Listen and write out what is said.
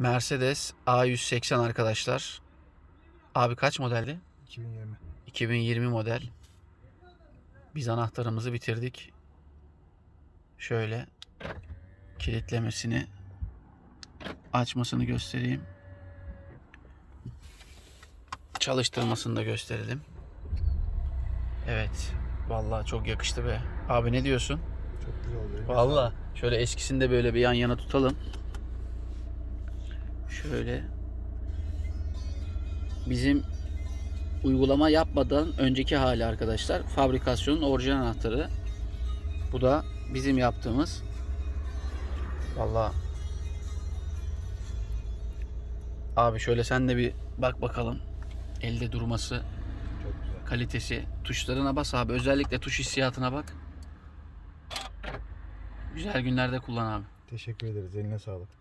Mercedes A180 arkadaşlar. Abi kaç modeldi? 2020. 2020 model. Biz anahtarımızı bitirdik. Şöyle kilitlemesini açmasını göstereyim. Çalıştırmasını da gösterelim. Evet. Vallahi çok yakıştı be. Abi ne diyorsun? Çok güzel oluyor. Vallahi şöyle eskisini de böyle bir yan yana tutalım. Şöyle bizim uygulama yapmadan önceki hali arkadaşlar. Fabrikasyonun orijinal anahtarı. Bu da bizim yaptığımız. Vallahi Abi şöyle sen de bir bak bakalım. Elde durması, kalitesi. Tuşlarına bas abi. Özellikle tuş hissiyatına bak. Güzel günlerde kullan abi. Teşekkür ederiz. Eline sağlık.